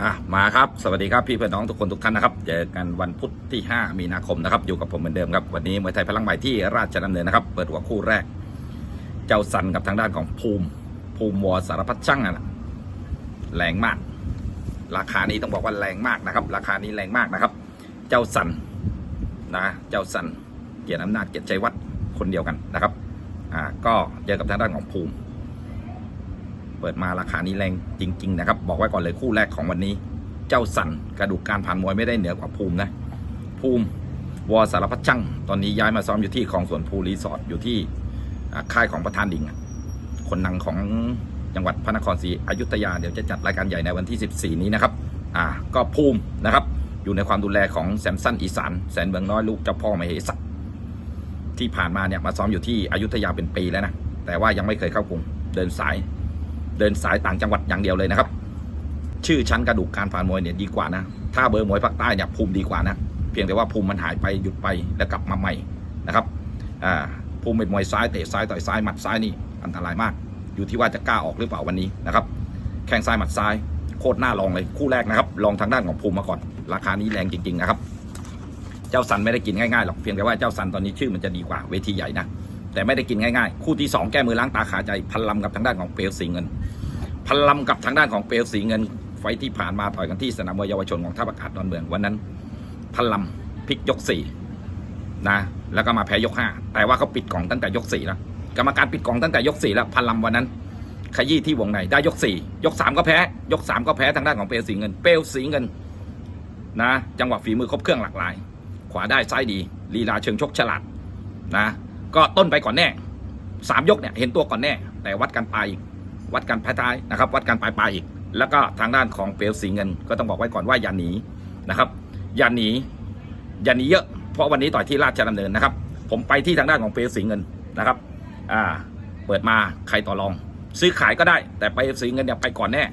อะมาครับ สวัสดีครับพี่เพื่อนน้องทุกคนทุกท่านนะครับ เจอกันวันพุธที่ 5 มีนาคมนะครับ อยู่กับผมเหมือนเดิมครับ วันนี้มวยไทยพลังใหม่ที่ราชดำเนินนะครับ เปิดหัวคู่แรก เจ้าสันกับทางด้านของภูมิ ภูมิวอสารพัดช่างอะนะแรงมาก ราคานี้ต้องบอกว่าแรงมากนะครับ ราคานี้แรงมากนะครับ เจ้าสันนะ เจ้าสัน เกียรติอำนาจเกียรติชัยวัฒน์คนเดียวกันนะครับ อ่า ก็เจอกับทางด้านของภูมิ เปิดมาราคานี้แรงจริง ๆ นะครับ บอกไว้ก่อนเลยคู่แรกของวันนี้ เจ้าสันกระดูกการผ่านมวยไม่ได้เหนือกว่าภูมินะ ภูมิวอสารพัดช่างตอนนี้ย้ายมาซ้อมอยู่ที่คลองสวนภูรีสอร์ทอยู่ที่ค่ายของประธานดิ่งคนนังของจังหวัดพระนครศรีอยุธยาเดี๋ยวจะจัดรายการใหญ่ในวันที่ 14 นี้นะครับอ่าก็ภูมินะครับอยู่ในความดูแลของแซมสันอีสานแสนเมืองน้อยลูกเจ้าพ่อมเหสักที่ผ่านมาเนี่ยมาซ้อมอยู่ที่อยุธยาเป็นปีแล้วนะแต่ว่ายังไม่เคยเข้ากรุงเดินสาย เดินสายต่างจังหวัดอย่างเดียวเลยนะครับ ชื่อชั้นกระดูกการผ่านมวยเนี่ยดีกว่านะ ถ้าเบอร์มวยภาคใต้เนี่ยภูมิดีกว่านะ เพียงแต่ว่าภูมิมันหายไปหยุดไปแล้วกลับมาใหม่นะครับอ่าภูมิเป็นมวยซ้ายเตะซ้ายต่อยซ้ายหมัดซ้ายนี่อันตรายมาก อยู่ที่ว่าจะกล้าออกหรือเปล่าวันนี้นะครับแข้งซ้ายหมัดซ้ายโคตรน่าลองเลยคู่แรกนะครับ ลองทางด้านของภูมิมาก่อน ราคานี้แรงจริงๆนะครับ เจ้าสันไม่ได้กินง่ายๆหรอกเพียงแต่ว่าเจ้าสันตอนนี้ชื่อมันจะดีกว่าเวทีใหญ่นะแต่ไม่ได้กินง่ายๆ คู่ที่สองแก้มือล้างตาขาใจพันลำกับทางด้านของเปลวสีเงิน พันลำกับทางด้านของเปลวสีเงินไฟที่ผ่านมาต่อยกันที่สนามมวยเยาวชนของท่าอากาศดอนเมืองวันนั้นพันลำพลิกยกสี่นะแล้วก็มาแพ้ยกห้าแต่ว่าเขาปิดกล่องตั้งแต่ยกสี่แล้วกรรมการปิดกล่องตั้งแต่ยกสี่แล้วพันลำวันนั้นขยี้ที่วงในได้ยกสี่ยกสามก็แพ้ ยกสามก็แพ้ทางด้านของเปลวสีเงิน เปลวสีเงินนะจังหวะฝีมือครบเครื่องหลากหลาย ขวาได้ซ้ายดีลีลาเชิงชกฉลาดนะก็ต้นไปก่อนแน่สามยกเนี่ยเห็นตัวก่อนแน่ แต่วัดกันไปอีก วัดกันปลายท้ายนะครับ วัดกันปลายปลายอีก แล้วก็ทางด้านของเปลวสีเงิน ก็ต้องบอกไว้ก่อนว่าอย่าหนีนะครับอย่าหนีอย่าหนีเยอะเพราะวันนี้ต่อยที่ราชดำเนินนะครับ ผมไปที่ทางด้านของเปลวสีเงินนะครับอ่าเปิดมาใครต่อรอง ซื้อขายก็ได้ แต่ไปสีเงินเนี่ยไปก่อนแน่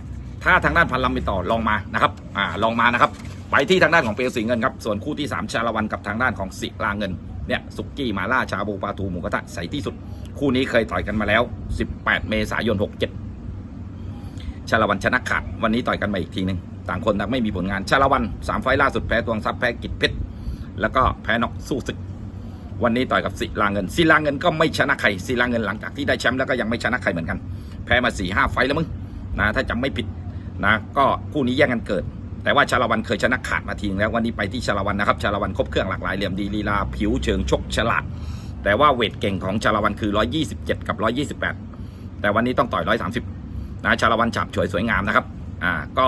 ถ้าทางด้านพันลำไปต่อลองมานะครับอ่าลองมานะครับไปที่ทางด้านของเปลวสีเงินครับส่วนคู่ที่ 3 ชาละวันกับทางด้านของสิลาเงินเนี่ยสุกี้มาล่าชาบูปลาทูหมูกระทะใสที่สุด คู่นี้เคยต่อยกันมาแล้ว 18 เมษายน 67 ชาละวันชนะขาดวันนี้ต่อยกันมาอีกทีหนึ่งต่างคนต่างไม่มีผลงานชาละวันสามไฟล่าสุดแพ้ตวงซับแพ้กิจเพชรแล้วก็แพ้นอกสู้ศึก วันนี้ต่อยกับศิลาเงินศิลาเงินก็ไม่ชนะใครศิลาเงินหลังจากที่ได้แชมป์แล้วก็ยังไม่ชนะใครเหมือนกัน แพ้มา4ี่ห้าไฟแล้วมึงนะถ้าจำไม่ผิดนะก็คู่นี้แย่งกันเกิด แต่ว่าชาละวันเคยชนะขาดมาทีนึงแล้ววันนี้ไปที่ชาละวันนะครับชาละวันครบเครื่องหลากหลายเหลี่ยมดีลีลาผิวเชิงชกฉลาด แต่ว่าเวทเก่งของชาละวันคือ 127 กับ 128 แต่วันนี้ต้องต่อย 130 นะชาละวันฉับฉวยสวยงามนะครับ อ่าก็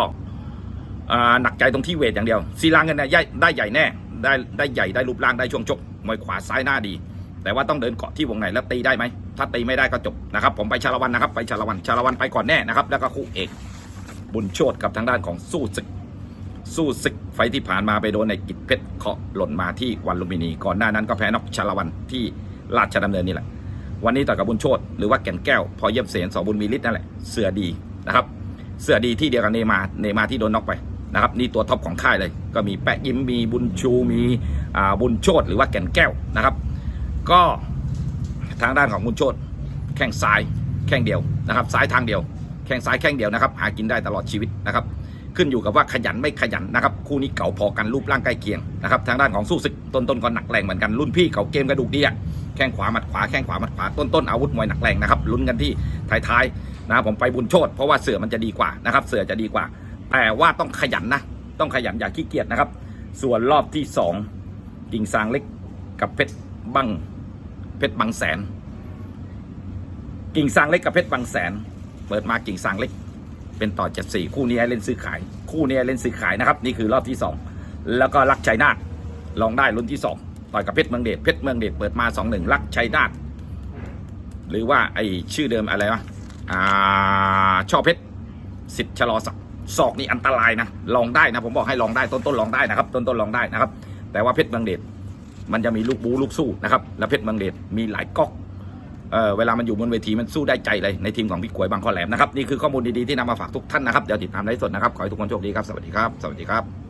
อ่าหนักใจตรงที่เวทอย่างเดียวศิลาเงินเนี่ยได้ใหญ่แน่ได้ได้ใหญ่ได้รูปร่างได้ช่วงชกมวยขวาซ้ายหน้าดี แต่ว่าต้องเดินเกาะที่วงในแล้วตีได้ไหมถ้าตีไม่ได้ก็จบนะครับ ผมไปชาละวันนะครับ ไปชาละวันชาละวันไปก่อนแน่นะครับ แล้วก็คู่เอกบุญโชตกับทางด้านของสู้ศึก สู้ศึกไฟท์ที่ผ่านมาไปโดนในกิจเพชรเคาะหล่นมาที่วันลุมพินี ก่อนหน้านั้นก็แพ้นอกชาละวันที่ราชดำเนินนี่แหละ วันนี้ต่อกับบุญโชตหรือว่าแก่นแก้ว พอเยี่ยมเสียนสอบุญมีฤทธิ์นั่นแหละเสือดีนะครับ เสือดีที่เดียวกับเนมาเนมาที่โดนน็อกไปนะครับนี่ตัวท็อปของค่ายเลย ก็มีแปะยิ้มมีบุญชูมีอ่าบุญโชตหรือว่าแก่นแก้วนะครับ ก็ทางด้านของบุญโชตแข้งซ้ายแข้งเดียวนะครับ ซ้ายทางเดียว แข้งซ้ายแข้งเดียวนะครับ หากินได้ตลอดชีวิตนะครับ ขึ้นอยู่กับว่าขยันไม่ขยันนะครับคู่นี้เก่าพอกันรูปร่างใกล้เคียงนะครับทางด้านของสู้ศึกต้นต้นก็หนักแรงเหมือนกันรุ่นพี่เขาเกมกระดูกดีอะแข้งขวาหมัดขวาแข้งขวาหมัดขวาต้นต้นอาวุธมวยหนักแรงนะครับลุ้นกันที่ท้ายๆนะผมไปบุญโชตเพราะว่าเสือมันจะดีกว่านะครับเสือจะดีกว่า แต่ว่าต้องขยันนะต้องขยันอย่าขี้เกียจนะครับ ส่วนรอบที่สองกิ่งซางเล็กกับเพชรบังเพชรบางแสน กิ่งซางเล็กกับเพชรบางแสน เปิดมากิ่งซางเล็ก เป็นต่อเจ็ดสี่คู่นี้เล่นซื้อขาย คู่นี้เล่นซื้อขายนะครับ นี่คือรอบที่สองแล้วก็รักชัยนาทลองได้รุ่นที่สองต่อยกับเพชรเมืองเดชเพชรเมืองเดชเปิดมาสองหนึ่งรักชัยนาทหรือว่าไอชื่อเดิมอะไรวะอ่าช่อเพชรสิทธิ์ชะลอศักดิ์ศอกนี่อันตรายนะลองได้นะผมบอกให้ลองได้ต้นต้นลองได้นะครับ ต้นต้นลองได้นะครับ แต่ว่าเพชรเมืองเดชมันจะมีลูกบูลูกสู้นะครับ แล้วเพชรเมืองเดชมีหลายก๊อก เออเวลามันอยู่บนเวทีมันสู้ได้ใจเลยในทีมของพี่กวยบางข้อแหลมนะครับนี่คือข้อมูลดีๆที่นำมาฝากทุกท่านนะครับเดี๋ยวติดตามไลฟ์สดนะครับขอให้ทุกคนโชคดีครับสวัสดีครับสวัสดีครับ